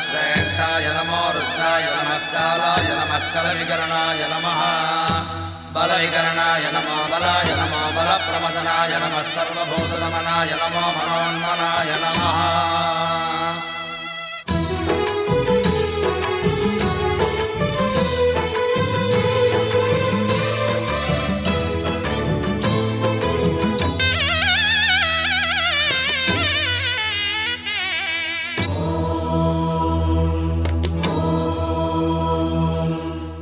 श्रेष्ठाय नमो रुद्राय नमः कालाय नमः कलविकरणाय नमः बलविकरणाय नमो बलाय नमो बलप्रमदनाय नमः सर्वभूतनमनाय नमो मनोन्मनाय नमः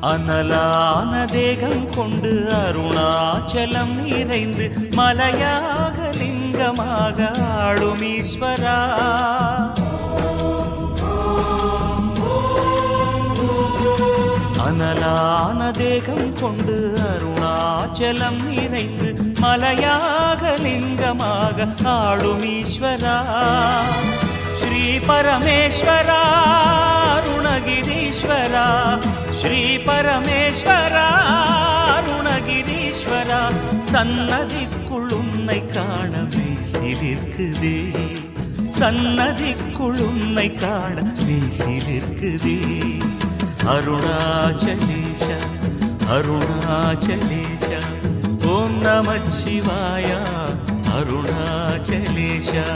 அனலான தேகம் கொண்டு அருணாச்சலம் நிறைந்து மலையாக லிங்கமாக ஆளும் ஈஸ்வரா. அனலான தேகம் கொண்டு அருணாச்சலம் நிறைந்து மலையாக லிங்கமாக ஆளும் ஈஸ்வரா. ஸ்ரீ பரமேஸ்வரா. ஸ்ரீ பரமேஸ்வரா அருணகிரீஸ்வரா சன்னதிக்குள் உன்னை காண சிலிர்க்குதே சன்னதிக்குள் உன்னை காண சிலிர்க்குதே அருணாச்சலேஷ அருணாச்சலேஷ ஓம் நம சிவாய அருணாச்சலேஷா